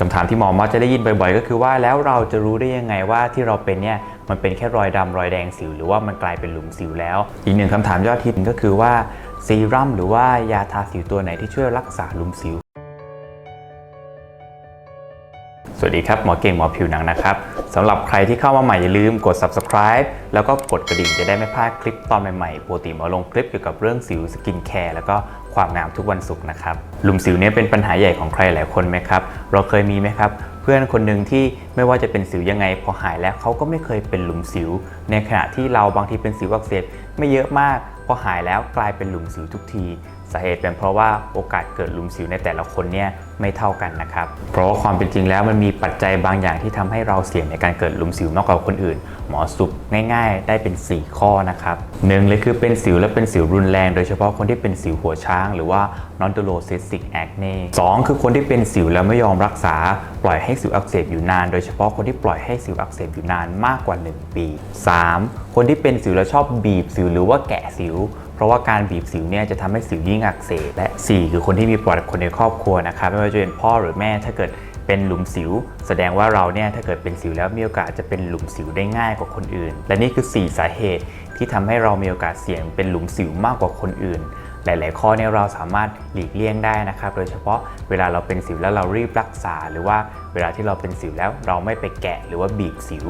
คำถามที่หมอมักจะได้ยินบ่อยๆ ก็คือว่าแล้วเราจะรู้ได้ยังไงว่าที่เราเป็นเนี่ยมันเป็นแค่รอยดำรอยแดงสิว หรือว่ามันกลายเป็นหลุมสิวแล้ว อีกหนึ่งคำถามยอดฮิตก็คือว่าซีรั่มหรือว่ายาทาสิวตัวไหนที่ช่วยรักษาหลุมสิว สวัสดีครับ หมอเก่งหมอผิวหนังนะครับสำหรับใครที่เข้ามาใหม่อย่าลืมกด subscribe แล้วก็กดกระดิ่งจะได้ไม่พลาดคลิปตอนใหม่ๆปกติหมอลงคลิปเกี่ยวกับเรื่องสิวสกินแคร์แล้วก็ความงามทุกวันศุกร์นะครับหลุมสิวเนี่ยเป็นปัญหาใหญ่ของใครหลายคนไหมครับ เราเคยมีไหมครับ เพื่อนคนหนึ่งที่ไม่ว่าจะเป็นสิวยังไง พอหายแล้วเขาก็ไม่เคยเป็นหลุมสิว ในขณะที่เราบางทีเป็นสิวอักเสบไม่เยอะมากพอหายแล้วกลายเป็นหลุมสิวทุกที สาเหตุเป็นเพราะว่าโอกาสเกิดหลุมสิวในแต่ละคนเนี่ยไม่เท่ากันนะครับ เพราะว่าความเป็นจริงแล้วมันมีปัจจัยบางอย่างที่ทำให้เราเสี่ยงในการเกิดหลุมสิวมากกว่าคนอื่น หมอสุปง่ายๆ ได้เป็น 4 ข้อนะครับหนึ่งเลยคือเป็นสิวและเป็นสิวรุนแรง โดยเฉพาะคนที่เป็นสิวหัวช้าง หรือว่า n o n d u l o cystic acne สองคือคนที่เป็นสิวแล้วไม่ยอมรักษา ปล่อยให้สิวอักเสบอยู่นาน โดยเฉพาะคนที่ปล่อยให้สิวอักเสบอยู่นานมากกว่า 1 ปี 3. คนที่เป็นสิวแล้วชอบบีบสิวหรือว่าแกะสิว เพราะว่าการบีบสิวเนี่ยจะทำให้สิวยิ่งอักเสบและ 4 คือคนที่มีประวัติคนในครอบครัวนะครับไม่ว่าจะเป็นพ่อหรือแม่ถ้าเกิดเป็นหลุมสิว แสดงว่าเราเนี่ยถ้าเกิดเป็นสิวแล้วมีโอกาสจะเป็นหลุมสิวได้ง่ายกว่าคนอื่น และนี่คือ 4 สาเหตุที่ทำให้เรามีโอกาสเสี่ยงเป็นหลุมสิวมากกว่าคนอื่น หลาย ๆ ข้อเนี่ยเราสามารถหลีกเลี่ยงได้นะครับ โดยเฉพาะเวลาเราเป็นสิวแล้วเรารีบรักษา หรือว่าเวลาที่เราเป็นสิวแล้วเราไม่ไปแกะหรือว่าบีบสิว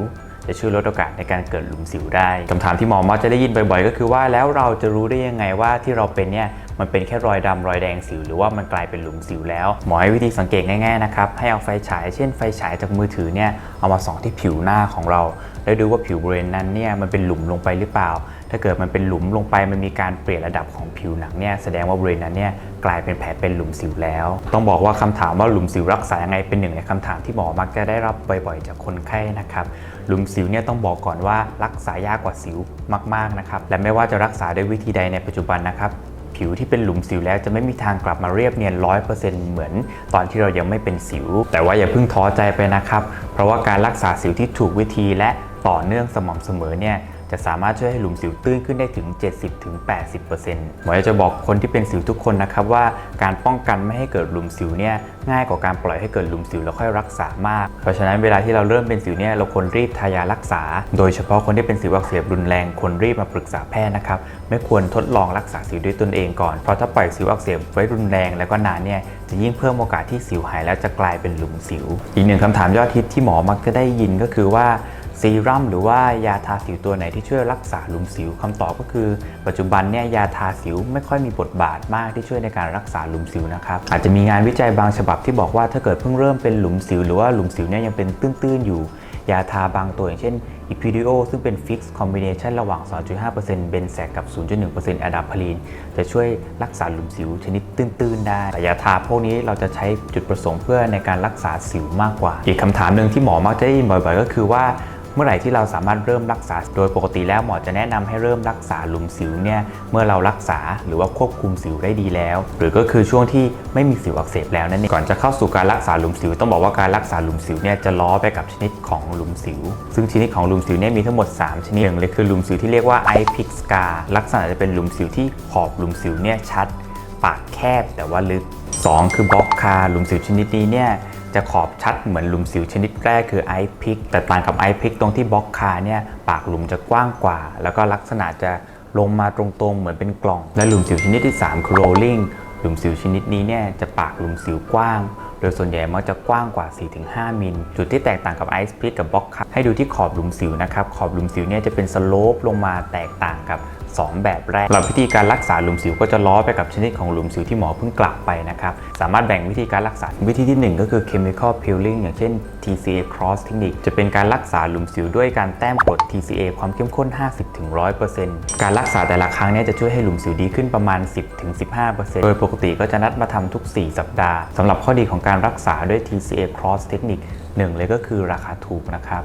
จะช่วยลดโอกาสในการเกิดหลุมสิวได้คำถามที่หมอมักจะได้ยินบ่อยๆ ก็คือว่าแล้วเราจะรู้ได้ยังไงว่าที่เราเป็นเนี่ยมันเป็นแค่รอยดำรอยแดงสิวหรือว่ามันกลายเป็นหลุมสิวแล้ว หมอให้วิธีสังเกตง่ายๆนะครับให้เอาไฟฉายเช่นไฟฉายจากมือถือเนี่ยเอามาส่องที่ผิวหน้าของเรา แล้วดูว่าผิวบริเวณนั้นเนี่ยมันเป็นหลุมลงไปหรือเปล่า ถ้าเกิดมันเป็นหลุมลงไปมันมีการเปลี่ยนระดับของผิวหนังเนี่ยแสดงว่าบริเวณนั้นเนี่ยกลายเป็นแผลเป็นหลุมสิวแล้ว ต้องบอกว่าคำถามว่าหลุมสิวรักษายังไงเป็นหนึ่งในคำถามที่หมอมักจะได้รับบ่อยๆ จากคนไข้นะครับหลุมสิวเนี่ยต้องบอกก่อนว่ารักษายากกว่าสิวมากๆนะครับและไม่ว่าจะรักษาด้วยวิธีใดในปัจจุบันนะครับผิวที่เป็นหลุมสิวแล้วจะไม่มีทางกลับมาเรียบเนียน100%เหมือนตอนที่เรายังไม่เป็นสิว แต่ว่าอย่าเพิ่งท้อใจไปนะครับ เพราะว่าการรักษาสิวที่ถูกวิธีและต่อเนื่องสม่ำเสมอเนี่ย จะสามารถช่วยให้หลุมสิวตื้นขึ้นได้ถึง 70-80%หมอจะบอกคนที่เป็นสิวทุกคนนะครับว่าการป้องกันไม่ให้เกิดหลุมสิวเนี่ยง่ายกว่าการปล่อยให้เกิดหลุมสิวแล้วค่อยรักษามาก เพราะฉะนั้นเวลาที่เราเริ่มเป็นสิวเนี่ยเราควรรีบทายารักษา โดยเฉพาะคนที่เป็นสิวอักเสบรุนแรงควรรีบมาปรึกษาแพทย์นะครับไม่ควรทดลองรักษาสิวด้วยตนเองก่อนเพราะถ้าปล่อยสิวอักเสบไว้รุนแรงแล้วก็นานเนี่ยจะยิ่งเพิ่มโอกาสที่สิวหายแล้วจะกลายเป็นหลุมสิว อีกหนึ่งคำถามยอดฮิตที่หมอมักจะได้ยินก็คือว่า ซีรั่มหรือว่ายาทาสิวตัวไหนที่ช่วยรักษาหลุมสิวคำตอบก็คือ ปัจจุบันเนี่ยยาทาสิวไม่ค่อยมีบทบาทมากที่ช่วยในการรักษาหลุมสิวนะครับอาจจะมีงานวิจัยบางฉบับที่บอกว่าถ้าเกิดเพิ่งเริ่มเป็นหลุมสิว หรือว่าหลุมสิวเนี่ยยังเป็นตื้นๆอยู่ ยาทาบางตัวอย่างเช่นอิพิดิโอซึ่งเป็นฟิกซ์คอมบิเนชันระหว่าง 2.5%เบนแซกกับ 0.1%อะดาพาลีนจะช่วยรักษาหลุมสิวชนิดตื้นๆ ได้แต่ยาทาพวกนี้เราจะใช้จุดประสงค์เพื่อในการรักษาสิวมากกว่า อีกคำถามหนึ่งที่หมอมักจะได้ยินบ่อยๆ ก็คือว่า เมื่อไหร่ที่เราสามารถเริ่มรักษา โดยปกติแล้วหมอจะแนะนำให้เริ่มรักษาหลุมสิวเนี่ยเมื่อเรารักษาหรือว่าควบคุมสิวได้ดีแล้ว หรือก็คือช่วงที่ไม่มีสิวอักเสบแล้วนั่นเองก่อนจะเข้าสู่การรักษาหลุมสิว ต้องบอกว่าการรักษาหลุมสิวเนี่ยจะล้อไปกับชนิดของหลุมสิว ซึ่งชนิดของหลุมสิวเนี่ยมีทั้งหมด 3 ชนิดหนึ่งเลยคือหลุมสิวที่เรียกว่า eye pick scar ลักษณะจะเป็นหลุมสิวที่ขอบหลุมสิวเนี่ยชัด ปากแคบแต่ว่าลึก 2 คือบล็อกคาหลุมสิวชนิดนี้เนี่ย จะขอบชัดเหมือนหลุมสิวชนิดแรกคือไอพิกแต่ต่างกับไอพิกตรงที่บล็อกคาเนี่ยปากหลุมจะกว้างกว่า แล้วก็ลักษณะจะลงมาตรงๆ เหมือนเป็นกล่อง และหลุมสิวชนิดที่ 3 คือ rolling หลุมสิวชนิดนี้เนี่ยจะปากหลุมสิวกว้าง โดยส่วนใหญ่มักจะกว้างกว่า 4-5 มิล จุดที่แตกต่างกับไอซ์พิกกับบล็อกคาให้ดูที่ขอบหลุมสิวนะครับ ขอบหลุมสิวเนี่ยจะเป็นสโลปลงมาแตกต่างกับ 2 แบบแรกสำหรับวิธีการรักษาหลุมสิวก็จะล้อไปกับชนิดของหลุมสิวที่หมอเพิ่งกล่าวไปนะครับ สามารถแบ่งวิธีการรักษาวิธีที่ 1 ก็คือ chemical peeling อย่างเช่น TCA cross technique จะเป็นการรักษาหลุมสิวด้วยการแต้มกด TCA ความเข้มข้น 50-100%การรักษาแต่ละครั้งเนี่ยจะช่วยให้หลุมสิวดีขึ้นประมาณ 10-15%โดยปกติก็จะนัดมาทำทุก 4 สัปดาห์สำหรับข้อดีของการรักษาด้วย TCA cross technique หนึ่งเลยก็คือราคาถูกนะครับ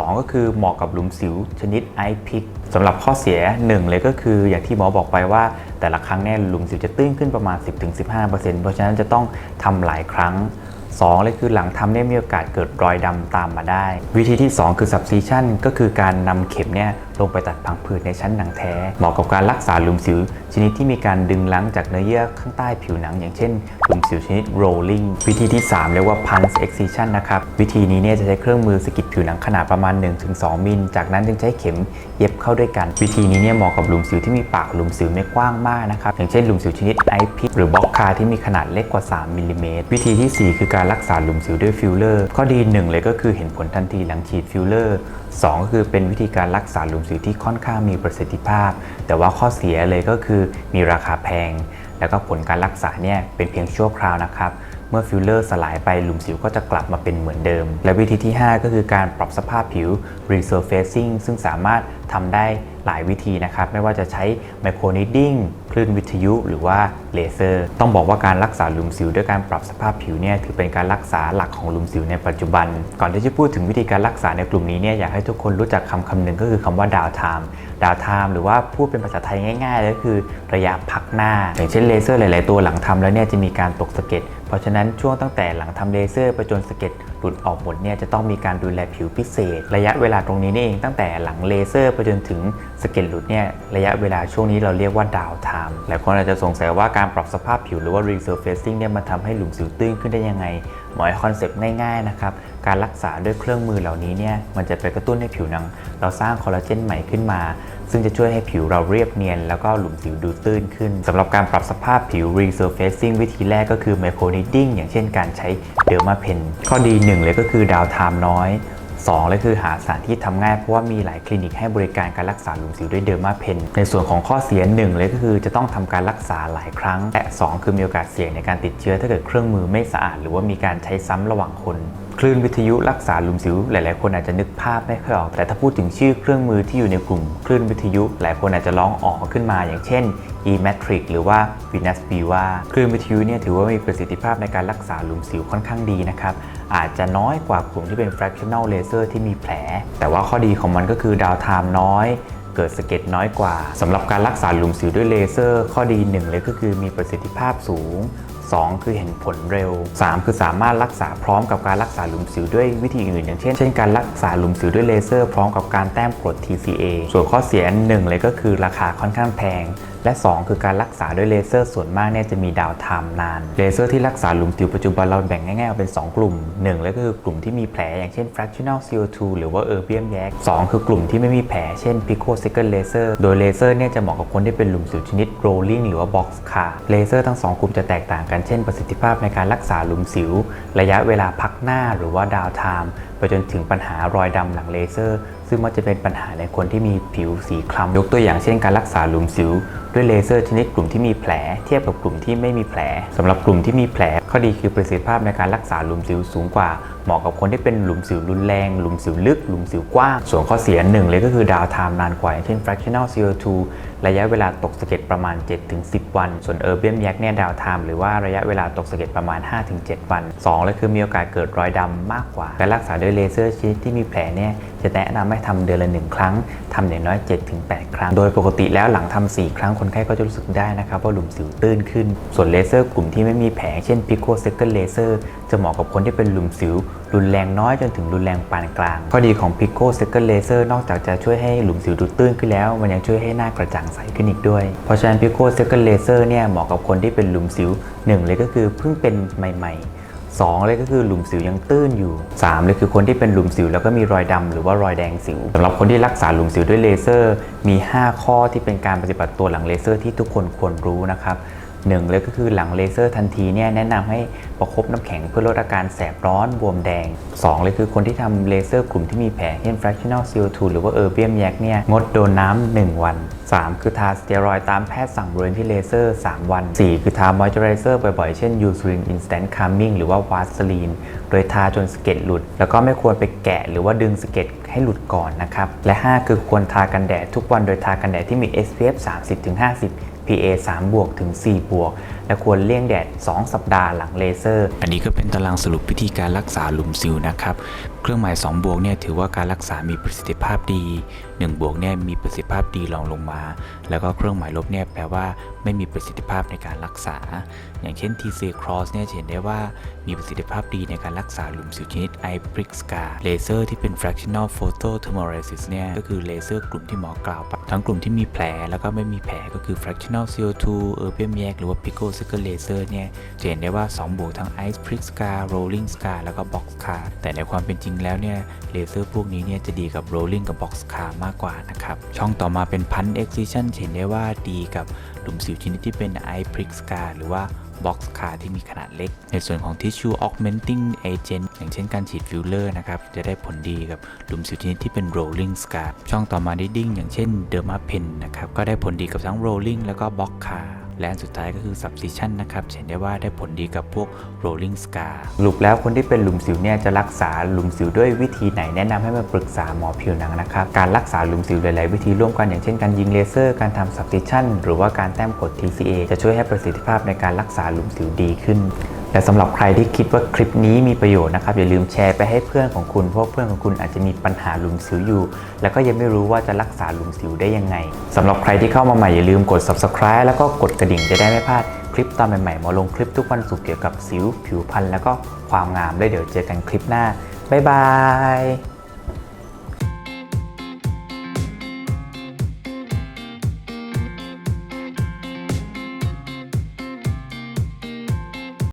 2 ก็คือเหมาะกับหลุมสิวชนิดไอพิกสำหรับข้อเสีย 1 เลยก็คืออย่างที่หมอบอกไปว่า แต่ละครั้งเนี่ยหลุมสิวจะตื้นขึ้นประมาณ 10-15%เพราะฉะนั้นจะต้องทำหลายครั้ง2เลยคือหลังทำเนี่ยมีโอกาสเกิดรอยดำตามมาได้ วิธีที่ 2 คือ subcision ก็คือการนำเข็มเนี่ยลงไปตัดพังผืดในชั้นหนังแท้ เหมาะกับการรักษาหลุมสิว ชนิดที่มีการดึงล้างจากเนื้อเยื่อข้างใต้ผิวหนัง อย่างเช่นหลุมสิวชนิด rolling วิธีที่ 3 เรียกว่า punch excision นะครับ วิธีนี้เนี่ยจะใช้เครื่องมือสกิดผิวหนังขนาดประมาณ 1-2 มิล จากนั้นจึงใช้เข็มเย็บเข้าด้วยกัน วิธีนี้เนี่ยเหมาะกับหลุมสิวที่มีปากหลุมสิวไม่กว้างมากนะครับอย่างเช่นหลุมสิวชนิดไอพิหรือบล็อกคาที่มีขนาดเล็กกว่า 3มิลลิเมตรวิธีที่ 4 คือการรักษาหลุมสิวด้วยฟิลเลอร์ข้อดีหนึ่งเลยก็คือเห็นผลทันทีหลังฉีดฟิลเลอร์สองก็คือเป็นวิธีการรักษาหลุมสิวที่ค่อนข้างมีประสิทธิภาพ แต่ว่าข้อเสียเลยก็คือมีราคาแพง แล้วก็ผลการรักษาเนี่ยเป็นเพียงชั่วคราวนะครับ เมื่อฟิลเลอร์สลายไปหลุมสิวก็จะกลับมาเป็นเหมือนเดิม และวิธีที่ 5 ก็คือการปรับสภาพผิว resurfacing ซึ่งสามารถทำได้หลายวิธีนะครับ ไม่ว่าจะใช้ไมโครนิดดิ้งคลื่นวิทยุ หรือว่าเลเซอร์ ต้องบอกว่าการรักษาหลุมสิวด้วยการปรับสภาพผิวเนี่ยถือเป็นการรักษาหลักของหลุมสิวในปัจจุบัน ก่อนที่จะพูดถึงวิธีการรักษาในกลุ่มนี้เนี่ยอยากให้ทุกคนรู้จักคำคำหนึ่งก็คือคำว่าดาวไทม์ ดาวไทม์หรือว่าพูดเป็นภาษาไทยง่ายๆเลยก็คือระยะพักหน้า อย่างเช่นเลเซอร์หลาย ๆ ตัวหลังทำแล้วเนี่ยจะมีการตกสะเก็ดเพราะฉะนั้นช่วงตั้งแต่หลังทำเลเซอร์ไปจนสะเก็ดหลุดออกหมดเนี่ยจะต้องมีการดูแลผิวพิเศษ ระยะเวลาตรงนี้นี่เองตั้งแต่หลังเลเซอร์ไปจนถึงสะเก็ดหลุดเนี่ยระยะเวลาช่วงนี้เราเรียกว่าดาวไทม์หลายคนอาจจะสงสัยว่าการปรับสภาพผิวหรือว่า resurfacing เนี่ยมันทำให้หลุมสิวตื้นขึ้นได้ยังไงหมอให้คอนเซปต์ง่าย ๆ นะครับ การรักษาด้วยเครื่องมือเหล่านี้เนี่ยมันจะไปกระตุ้นให้ผิวหนัง เราสร้างคอลลาเจนใหม่ขึ้นมา ซึ่งจะช่วยให้ผิวเราเรียบเนียน แล้วก็หลุมสิวดูตื้นขึ้นสำหรับการปรับสภาพผิว resurfacing วิธีแรกก็คือ micro needling อย่างเช่นการใช้เดอร์มาเพนข้อดีหนึ่งเลยก็คือดาวไทม์น้อย2เลยคือหาสถานที่ทำง่ายเพราะว่ามีหลายคลินิกให้บริการการรักษาหลุมสิวด้วยเดอร์มาเพนในส่วนของข้อเสียหนึ่งเลยก็คือจะต้องทำการรักษาหลายครั้งและ2คือมีโอกาสเสี่ยงในการติดเชื้อถ้าเกิดเครื่องมือไม่สะอาด หรือว่ามีการใช้ซ้ำระหว่างคนคลื่นวิทยุรักษาหลุมสิว หลาย ๆ คนอาจจะนึกภาพไม่ค่อยออก แต่ถ้าพูดถึงชื่อเครื่องมือที่อยู่ในกลุ่มคลื่นวิทยุ หลายคนอาจจะร้องออกขึ้นมา อย่างเช่น e-matrix หรือว่า venus viva คลื่นวิทยุเนี่ยถือว่ามีประสิทธิภาพในการรักษาหลุมสิวค่อนข้างดีนะครับ อาจจะน้อยกว่ากลุ่มที่เป็น fractional laser ที่มีแผล แต่ว่าข้อดีของมันก็คือดาวไทม์น้อยเกิดสะเก็ดน้อยกว่าสำหรับการรักษาหลุมสิวด้วยเลเซอร์ ข้อดีหนึ่งเลยก็คือมีประสิทธิภาพสูง 2 คือเห็นผลเร็ว 3 คือสามารถรักษาพร้อมกับการรักษาหลุมสิวด้วยวิธีอื่นอย่างเช่นเช่นการรักษาหลุมสิวด้วยเลเซอร์พร้อมกับการแต้มกรด TCA ส่วนข้อเสียหนึ่งเลยก็คือราคาค่อนข้างแพง และ 2 คือการรักษาด้วยเลเซอร์ส่วนมากเนี่ยจะมีดาวไทม์นาน เลเซอร์ที่รักษาหลุมสิวปัจจุบันเราแบ่งง่ายๆออกเป็น 2 กลุ่ม1เลยก็คือกลุ่มที่มีแผลอย่างเช่น fractional CO2 หรือว่า erbium yak 2 คือกลุ่มที่ไม่มีแผลเช่น picosecond laser โดยเลเซอร์เนี่ยจะเหมาะกับคนที่เป็นหลุมสิวชนิด rolling หรือว่า box car เลเซอร์ทั้ง 2 กลุ่มจะแตกต่างกันเช่น ประสิทธิภาพในการรักษาหลุมสิว ระยะเวลาพักหน้าหรือว่าดาวไทม์ไปจนถึงปัญหารอยดำหลังเลเซอร์ ซึ่งมักจะเป็นปัญหาในคนที่มีผิวสีคล้ำยกตัวอย่างเช่นการรักษาหลุมสิว ด้วยเลเซอร์ชนิดกลุ่มที่มีแผล เทียบกับกลุ่มที่ไม่มีแผลสำหรับกลุ่มที่มีแผล ข้อดีคือประสิทธิภาพในการรักษาหลุมสิวสูงกว่า เหมาะกับคนที่เป็นหลุมสิวรุนแรง หลุมสิวลึก หลุมสิวกว้าง ส่วนข้อเสียหนึ่งเลยก็คือดาวไทม์นานกว่า เช่น fractional CO2 ระยะเวลาตกสะเก็ดประมาณ 7-10 วัน ส่วน erbium yak เนี่ยดาวไทม์หรือว่าระยะเวลาตกสะเก็ดประมาณ 5-7 วัน2เลยคือมีโอกาสเกิดรอยดำมากกว่า การรักษาด้วยเลเซอร์ชนิดที่มีแผลเนี่ยจะแนะนำให้ทำเดือนละ1ครั้งทำอย่างน้อย 7-8 ครั้ง โดยปกติแล้วหลังทำ4ครั้งคนไข้ก็จะรู้สึกได้นะครับว่าหลุมสิวตื้นขึ้น ส่วนเลเซอร์กลุ่มที่ไม่มีแผลเช่น picosecond laser จะเหมาะกับคนที่เป็นหลุมสิว รุนแรงน้อยจนถึงรุนแรงปานกลาง ข้อดีของ Pico Second Laser นอกจากจะช่วยให้หลุมสิวดูตื้นขึ้นแล้ว มันยังช่วยให้หน้ากระจ่างใสขึ้นอีกด้วย เพราะฉะนั้น Pico Second Laser เนี่ยเหมาะกับคนที่เป็นหลุมสิว 1 เลยก็คือเพิ่งเป็นใหม่ ๆ2เลยก็คือหลุมสิวยังตื้นอยู่3เลยคือคนที่เป็นหลุมสิวแล้วก็มีรอยดำหรือว่ารอยแดงสิวสำหรับคนที่รักษาหลุมสิวด้วยเลเซอร์ มี 5 ข้อที่เป็นการปฏิบัติตัวหลังเลเซอร์ที่ทุกคนควรรู้นะครับ หนึ่งเลยก็คือหลังเลเซอร์ทันทีเนี่ยแนะนำให้ประคบน้ำแข็งเพื่อลดอาการแสบร้อนบวมแดง 2 เลยคือคนที่ทำเลเซอร์กลุ่มที่มีแผลเช่น fractional CO2 หรือว่า erbium yak เนี่ยงดโดนน้ำ1วัน 3 คือทาสเตียรอยตามแพทย์สั่งบริเวณที่เลเซอร์ 3 วัน 4 คือทามอยเจอไรเซอร์บ่อยๆ เช่น Eucerin Instant Calming หรือว่าวาสลีนโดยทาจนสเก็ดหลุด แล้วก็ไม่ควรไปแกะหรือว่าดึงสเก็ดให้หลุดก่อนนะครับ และ 5 คือควรทากันแดดทุกวันโดยทากันแดดที่มี SPF 30-50 PA 3บวกถึง4บวกและควรเลี่ยงแดด 2 สัปดาห์หลังเลเซอร์ อันนี้ก็เป็นตารางสรุปวิธีการรักษาหลุมสิวนะครับ เครื่องหมาย2บวกเนี่ยถือว่าการรักษามีประสิทธิภาพดี1บวกเนี่ยมีประสิทธิภาพดีรองลงมา แล้วก็เครื่องหมายลบเนี่ยแปลว่าไม่มีประสิทธิภาพในการรักษา อย่างเช่น TC Cross เนี่ยจะเห็นได้ว่ามีประสิทธิภาพดีในการรักษาหลุมสิวชนิด i p r i x c a r เลเซอร์ที่เป็น fractional phototomorrhosis เนี่ยก็คือเลเซอร์กลุ่มที่หมอกล่าวไปทั้งกลุ่มที่มีแผลแล้วก็ไม่มีแผลก็คือ fractional CO2 erbium yak หรือว่า pico circle laser เนี่ยจะเห็นได้ว่า 2 บวกทั้ง ice prick scar rolling scar แล้วก็ box scar แต่ในความเป็นจริงแล้วเนี่ยเลเซอร์พวกนี้เนี่ยจะดีกับ rolling กับ box scar มากกว่านะครับ ช่องต่อมาเป็น punch excision เห็นได้ว่าดีกับหลุมสิวชนิดที่เป็น ice prick scar หรือว่าบ็อกซ์คาที่มีขนาดเล็ก ในส่วนของ Tissue Augmenting Agent อย่างเช่นการฉีดฟิลเลอร์นะครับ จะได้ผลดีกับหลุมสิวชนิดที่เป็น Rolling Scar ช่องต่อมาดิดิ้งอย่างเช่น Dermapen นะครับ ก็ได้ผลดีกับทั้ง Rolling แล้วก็ Box Scar และอันสุดท้ายก็คือ s u b s t i t i o n นะครับเห็นได้ว่าได้ผลดีกับพวก rolling scar สรุปแล้วคนที่เป็นหลุมสิวเนี่ยจะรักษาหลุมสิวด้วยวิธีไหนแนะนำให้มาปรึกษาหมอผิวหนังนะครับ การรักษาหลุมสิวหลาย ๆ วิธีร่วมกันอย่างเช่นการยิงเลเซอร์การทำ s u b s t i t i o n หรือว่าการแต้มกด TCA จะช่วยให้ประสิทธิภาพในการรักษาหลุมสิวดีขึ้น และสำหรับใครที่คิดว่าคลิปนี้มีประโยชน์นะครับ อย่าลืมแชร์ไปให้เพื่อนของคุณเพราะเพื่อนของคุณอาจจะมีปัญหาหลุมสิวอยู่ แล้วก็ยังไม่รู้ว่าจะรักษาหลุมสิวได้ยังไงสำหรับใครที่เข้ามาใหม่อย่าลืมกด subscribe แล้วก็กดกระดิ่งจะได้ไม่พลาดคลิปตอนใหม่ๆมาลงคลิปทุกวันศุกร์เกี่ยวกับสิวผิวพรรณแล้วก็ความงามได้เดี๋ยวเจอกันคลิปหน้าบ๊ายบาย